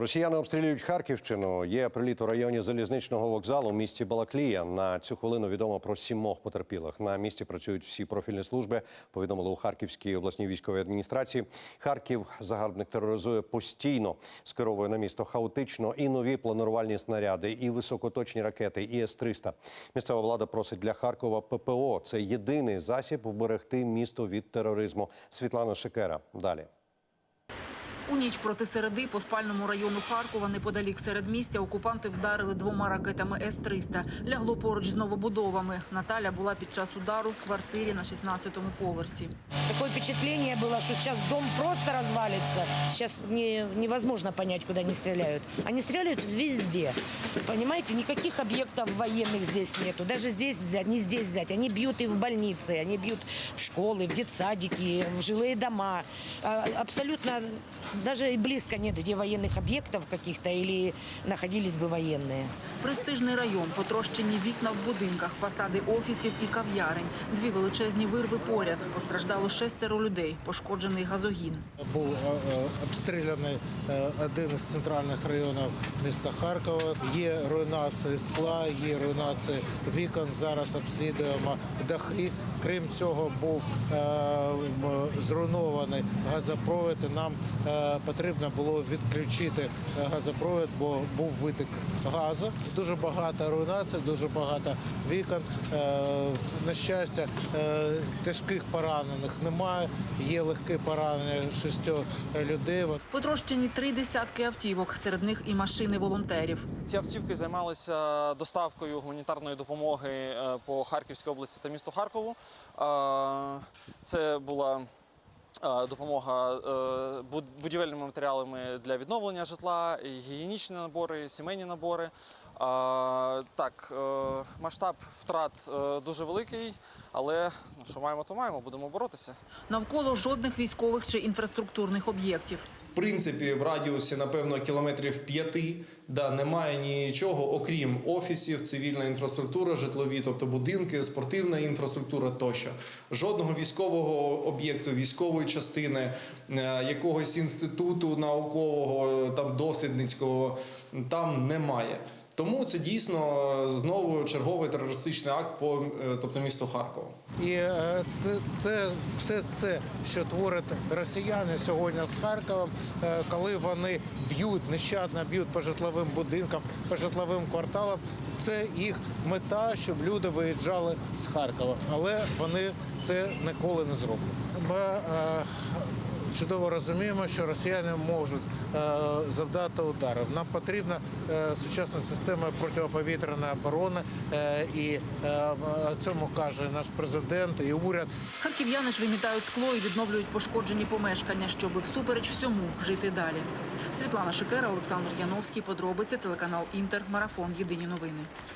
Росіяни обстрілюють Харківщину. Є приліт у районі залізничного вокзалу в місті Балаклія. На цю хвилину відомо про сімох потерпілих. На місці працюють всі профільні служби. Повідомили у Харківській обласній військовій адміністрації. Харків загарбник тероризує постійно, скеровує на місто хаотично і нові планувальні снаряди, і високоточні ракети, і С-300. Місцева влада просить для Харкова ППО. Це єдиний засіб вберегти місто від тероризму. Світлана Шикера. Далі. У ніч проти середи по спальному району Харкова неподалік середмістя окупанти вдарили двома ракетами С-300. Лягло поруч з новобудовами. Наталя була під час удару в квартирі на 16-му поверсі. Такое впечатление было, что сейчас дом просто развалится. Сейчас не, невозможно понять, куда они стреляют. Они стреляют везде. Понимаете, никаких объектов военных здесь нету. Даже здесь взять, не здесь взять. Они бьют и в больницы, они бьют в школы, в детсадики, в жилые дома. А, Абсолютно даже и близко нет, где военных объектов каких-то или находились бы военные. Престижний район, потрощені вікна в будинках, фасади офісів і кав'ярень. Дві величезні вирви поряд. Постраждало шестеро людей, пошкоджений газогін. Був е, е, обстріляний е, один із центральних районів міста Харкова. Є руйнації скла, є руйнації вікон. Зараз обслідуємо дахи. Крім цього, був е, м, зруйнований газопровід. І нам е, потрібно було відключити е, газопровід, бо був витік газу. Дуже багато руйнацій, дуже багато вікон. Е, На щастя, е, тяжких поранених немає. Є легкі поранення шістьох людей. Потрощені три десятки автівок, серед них і машини волонтерів. Ці автівки займалися доставкою гуманітарної допомоги по Харківській області та місту Харкову. Це була допомога е, будівельними матеріалами для відновлення житла, гігієнічні набори, сімейні набори. Так, е, масштаб втрат е, дуже великий, але ну, що маємо, то маємо, будемо боротися. Навколо жодних військових чи інфраструктурних об'єктів. Принципі, в радіусі, напевно, кілометрів п'яти да, немає нічого, окрім офісів, цивільна інфраструктура, житлові, тобто будинки, спортивна інфраструктура тощо. Жодного військового об'єкту, військової частини, е, якогось інституту наукового, там дослідницького там немає. Тому це дійсно знову черговий терористичний акт по е, тобто місту Харкова. І е, це, це все це, що творять росіяни сьогодні з Харковом, е, коли вони б'ють нещадно б'ють по житловим будинкам, по житловим кварталам. Це їх мета, щоб люди виїжджали з Харкова, але вони це ніколи не зроблять. Ми чудово розуміємо, що росіяни можуть е, завдати ударів. Нам потрібна е, сучасна система протиповітряної оборони, е, і цьому каже наш президент і уряд. Харків'яни ж вимітають скло і відновлюють пошкоджені помешкання, щоб всупереч всьому жити далі. Світлана Шикера, Олександр Яновський. Подробиці телеканал Інтер. Марафон. Єдині новини.